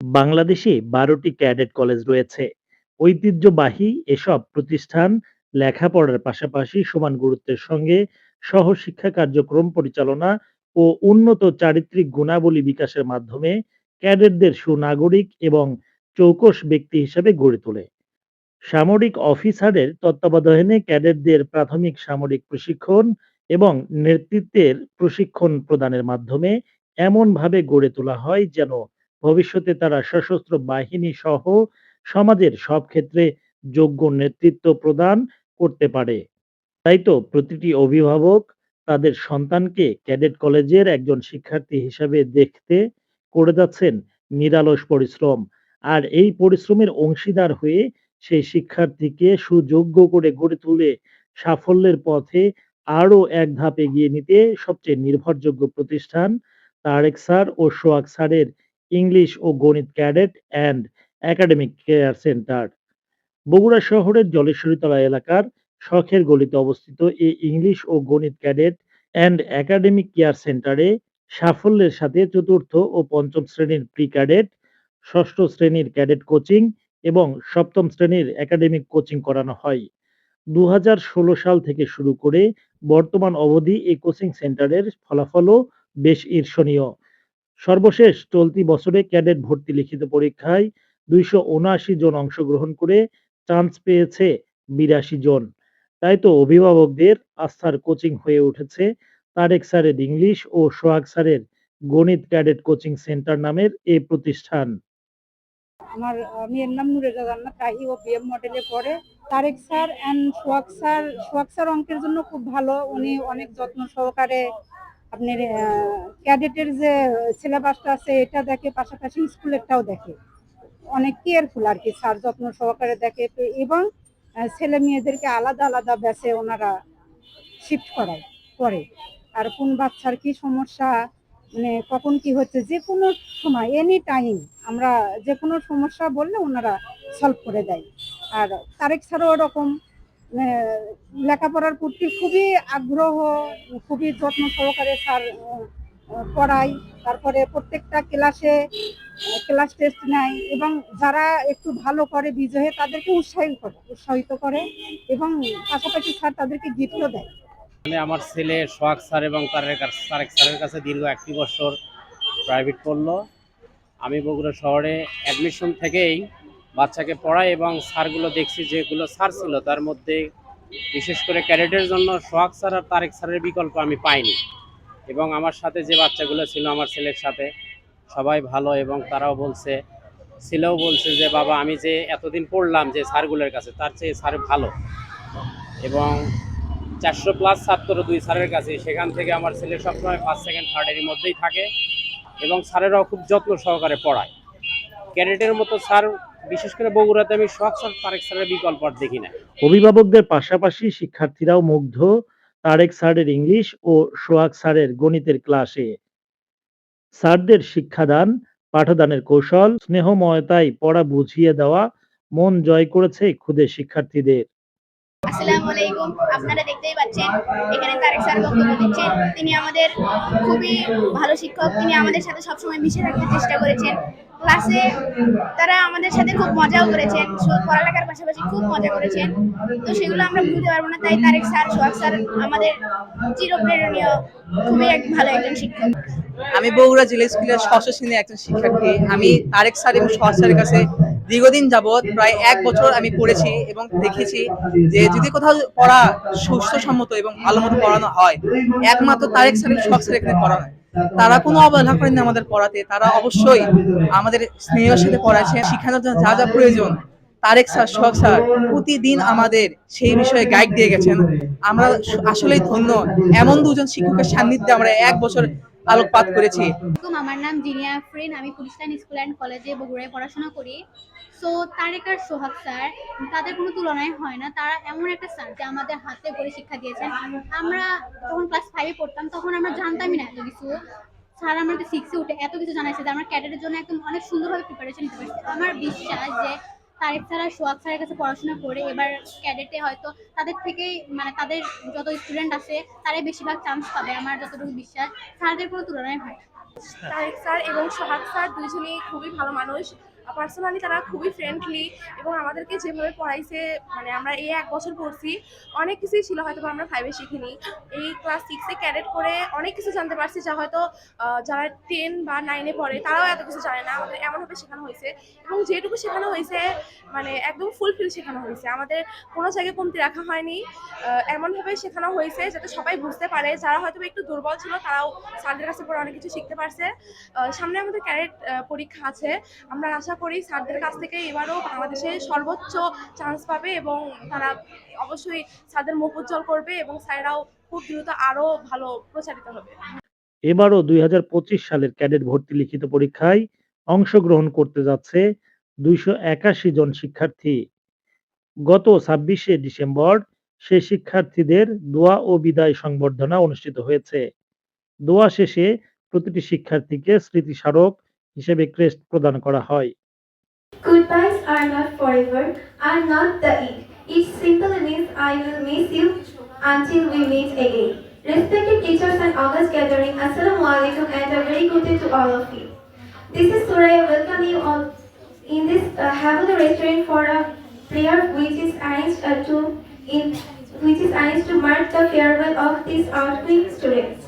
বাংলাদেশে ১২টি cadet college রয়েছে। ঐতিহ্যবাহী এসব প্রতিষ্ঠান লেখাপড়ার পাশাপাশি সমান গুরুত্বের সঙ্গে সহশিক্ষা কার্যক্রম পরিচালনা ও উন্নত চারিত্রিক গুণাবলী বিকাশের মাধ্যমে ক্যাডেটদের সুনাগরিক এবং চৌকস ব্যক্তি হিসেবে গড়ে তোলে। সামরিক অফিসারের তত্ত্বাবধানে ক্যাডেটদের প্রাথমিক সামরিক প্রশিক্ষণ এবং নেতৃত্বের প্রশিক্ষণ প্রদানের মাধ্যমে এমনভাবে গড়ে তোলা হয় যেন ভবিষ্যতে তারা সশস্ত্র বাহিনী সহ সমাজের সব ক্ষেত্রে যোগ্য নেতৃত্ব প্রদান করতে পারে। তাই তো প্রতিটি অভিভাবক তাদের সন্তানকে ক্যাডেট কলেজের একজন শিক্ষার্থী হিসাবে দেখতে করে যাচ্ছেন নিরলস পরিশ্রম। আর এই পরিশ্রমের অংশীদার হয়ে সেই শিক্ষার্থীকে সুযোগ্য করে গড়ে তুলে সাফল্যের পথে আরও এক ধাপ এগিয়ে নিতে সবচেয়ে নির্ভরযোগ্য প্রতিষ্ঠান তারেক স্যার ও সোহাগ স্যারের ইংলিশ ও গণিত cadet and academic care centre. Bogura শহরের জলেশ্বরীতলা এলাকার শখের গলিতে অবস্থিত এই ইংলিশ ও গণিত ক্যাডেট অ্যান্ড একাডেমিক কেয়ার সেন্টারে সাফল্যের সাথে চতুর্থ ও পঞ্চম শ্রেণির প্রি ক্যাডেট, ষষ্ঠ শ্রেণির ক্যাডেট কোচিং এবং সপ্তম শ্রেণির একাডেমিক কোচিং করানো হয়। ২০১৬ সাল থেকে শুরু করে বর্তমান অবধি এই কোচিং সেন্টারের ফলাফলও বেশ ঈর্ষণীয়। সর্বশেষ চলতি বছরে ক্যাডেট ভর্তি লিখিত পরীক্ষায় ২৭৯ জন অংশগ্রহণ করে চান্স পেয়েছে ৮২ জন। তাই তো অভিভাবকদের আস্থার কোচিং হয়ে উঠেছে তারেক স্যারের ইংলিশ ও সোহাগ স্যারের গণিত ক্যাডেট কোচিং সেন্টার নামের এ প্রতিষ্ঠান। আমার মেয়ের নাম নুরেজা জান্নাত রাহি ও বিএম মডেলে পড়ে Tarek sir and Sohag sir Sohag sir অঙ্কের জন্য খুব ভালো উনি অনেক যত্ন সহকারে আপনার ক্যাডেটের যে সিলেবাসটা আছে, এটা দেখে পাশাপাশি স্কুলেরটাও দেখে। অনেক কেয়ারফুল আর কি, স্যার যত্ন সহকারে দেখে। এবং ছেলে মেয়েদেরকে আলাদা আলাদা ব্যাচে ওনারা শিফট করায়, করে। আর কোন বাচ্চার কি সমস্যা মানে কখন কি হচ্ছে, যে কোনো সময় এনি টাইম আমরা যে কোনো সমস্যা বললে ওনারা সলভ করে দেয়। আর তারেক স্যারও ওরকম লেখাপড়ার প্রতি খুবই আগ্রহ খুবই যত্ন সহকারে স্যার আহ, তারপরে প্রত্যেকটা ক্লাসে ক্লাস টেস্ট নেয় এবং যারা একটু ভালো করে বিজয়ে তাদেরকে উৎসাহিত করে উৎসাহিত করে এবং পাশাপাশি স্যার তাদেরকে গিফটও দেয়। আমি আমার ছেলে সোহাগ স্যার এবং তারেক স্যারের কাছে দীর্ঘ একটি বছর প্রাইভেট পড়ল। আমি বগুড়া শহরে অ্যাডমিশন থেকেই বাচ্চাকে পড়াই এবং স্যারগুলো দেখছি যেগুলো স্যার ছিল তার মধ্যে বিশেষ করে ক্যাডেটের জন্য সোহাগ স্যার আর তারেক স্যারের বিকল্প আমি পাইনি। এবং আমার সাথে যে বাচ্চাগুলো ছিল আমার ছেলের সাথে, সবাই ভালো এবং তারাও বলছে, ছেলেও বলছে যে, বাবা, আমি যে এতদিন পড়লাম যে স্যারগুলোর কাছে, তার চেয়ে স্যার ভালো। এবং চারশো প্লাস ছাত্র দুই স্যারের কাছে, সেখান থেকে আমার ছেলে সবসময় ফার্স্ট সেকেন্ড থার্ড এর মধ্যেই থাকে এবং স্যারেরাও খুব যত্ন সহকারে পড়ায়। ক্যাডেটের মতো স্যার বিশেষ করে বগুড়াতে আমি তারেক স্যারের বিকল্প আর দেখি না অভিভাবকদের পাশাপাশি শিক্ষার্থীরাও মুগ্ধ তারেক স্যারের ইংলিশ ও সোহাগ স্যারের গণিতের ক্লাসে। স্যারদের শিক্ষাদান, পাঠদানের কৌশল, স্নেহময়তায় পড়া বুঝিয়ে দেওয়া মন জয় করেছে ক্ষুদে শিক্ষার্থীদের। আসসালামু আলাইকুম আপনারা দেখতেই পাচ্ছেন এখানে তারেক স্যার বক্তব্য দিচ্ছেন তিনি আমাদের খুবই ভালো শিক্ষক তিনি আমাদের সাথে সবসময় মিশে থাকতে চেষ্টা করেছেন ক্লাসে তারা আমাদের সাথে খুব মজাও করেছেন পড়ালেখার পাশাপাশি খুব মজা করেছেন। তো সেগুলো আমরা বুঝতে পারব না, তাই তারেক স্যার, সোহাগ স্যার আমাদের চিরপ্রেরণীয়, খুবই এক ভালো একজন শিক্ষক। আমি বগুড়া জেলা স্কুলের ষষ্ঠ শ্রেণির একজন শিক্ষার্থী। আমি তারেক স্যার এবং সোহাগ স্যারের কাছে দীর্ঘদিন যাবৎ প্রায় এক বছর আমি পড়েছি এবং দেখেছি যে যদি কোথাও পড়া সুস্থসম্মত এবং ভালো মতো পড়ানো হয়, একমাত্র তারেক স্যার এবং সোহাগ স্যার এখানে পড়ানো। তারা কোনো অবহেলা করেন আমাদের পড়াতে, তারা অবশ্যই আমাদের স্নেহের সাথে পড়াচ্ছে শিক্ষানোর জন্য যা যা প্রয়োজন, তারেক স্যার সোহাগ স্যার, প্রতিদিন আমাদের সেই বিষয়ে গাইড দিয়ে গেছেন আমরা আসলেই ধন্য, এমন দুজন শিক্ষকের সান্নিধ্যে আমরা এক বছর আলোকপাত করেছি। আমার নাম জিনিয়া আফরিন। আমি পুলিশলাইন স্কুল অ্যান্ড কলেজে বগুড়ায় পড়াশোনা করি। সো তারেক আর সোহাগ স্যার তাদের কোনো তুলনায় হয় না। তারা এমন একটা স্যার যে আমাদের হাতে করে শিক্ষা দিয়েছেন। আমরা যখন ক্লাস ফাইভে পড়তাম তখন আমরা জানতামই না এত কিছু। স্যার আমাদের সিক্সে উঠে এত কিছু জানাইছে যে আমরা ক্যাডেটের জন্য একদম অনেক সুন্দরভাবে প্রিপারেশন নিতে পারছি। আমার বিশ্বাস যে তারেক স্যার সোহাগ স্যারের কাছে পড়াশোনা করে এবার ক্যাডেটে হয়তো তাদের থেকেই মানে তাদের যত স্টুডেন্ট আছে তারাই বেশিরভাগ চান্স পাবে আমার যতটুকু বিশ্বাস স্যারদের কোনো তুলনায় হয়। তারেক স্যার এবং সোহাগ স্যার দুজনেই খুবই ভালো মানুষ পার্সোনালি তারা খুবই ফ্রেন্ডলি এবং আমাদেরকে যেভাবে পড়াইছে মানে আমরা এই এক বছর পড়ছি, অনেক কিছুই ছিল হয়তো আমরা ফাইভে শিখিনি। এই ক্লাস সিক্সে ক্যাডেট করে অনেক কিছু জানতে পারছি যা হয়তো যারা টেন বা নাইনে পড়ে, তারাও এত কিছু জানে না। আমাদের এমনভাবে শেখানো হয়েছে এবং যেটুকু শেখানো হয়েছে মানে একদম ফুলফিল শেখানো হয়েছে। আমাদের কোনো জায়গায় কমতি রাখা হয়নি। এমনভাবে শেখানো হয়েছে যাতে সবাই বুঝতে পারে। যারা হয়তো একটু দুর্বল ছিল, তারাও স্যারদের কাছে পড়ে অনেক কিছু শিখতে পারছে। সামনে আমাদের ক্যারেট পরীক্ষা আছে। আমরা আশা করি, স্যারদের কাছ থেকে এবারও বাংলাদেশে সর্বোচ্চ চান্স পাবে এবং তারা অবশ্যই স্যারদের মুখ উজ্জ্বল করবে এবং স্যাররাও খুব দ্রুত আরও ভালো প্রচারিত হবে। এবারও দুই সালের ক্যাডেট ভর্তি লিখিত পরীক্ষায় অংশগ্রহণ করতে যাচ্ছে দুইশো একাশি জন শিক্ষার্থী। গত ছাব্বিশে ডিসেম্বর সে শিক্ষার্থীদের দোয়া ও বিদায় সংবর্ধনা অনুষ্ঠিত হয়েছে। দোয়া শেষে প্রতিটি শিক্ষার্থীকে স্মৃতিস্মারক হিসেবে ক্রেস্ট প্রদান করা হয়। Goodbyes are not forever, are not the end. It simply means I will miss you until we meet again. Respected teachers and August gathering, Assalamu alaikum and a very good day to all of you. This is Suraya welcome you all in this uh, heavenly restaurant for a prayer which is arranged uh, to in which is arranged to mark the farewell of these outgoing students.